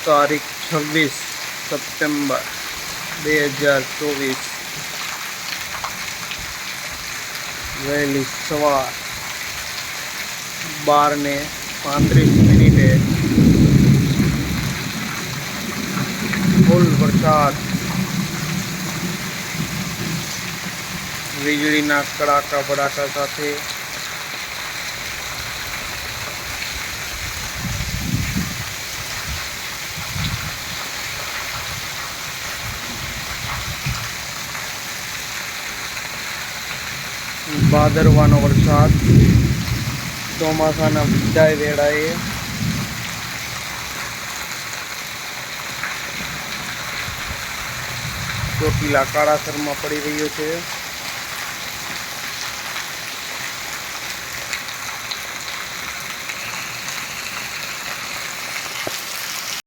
તારીખ છવ્વીસ સપ્ટેમ્બર બે હજાર ચોવીસ વહેલી સવાર બાર ને પાંત્રીસ મિનિટે ફૂલ વરસાદ વીજળીના કડાકા ભડાકા સાથે ભાદરવાનો વરસાદ. ચોમાસાના વિદાય વેળાએ. ચોટીલા કાળાસરમાં પડી રહ્યો છે.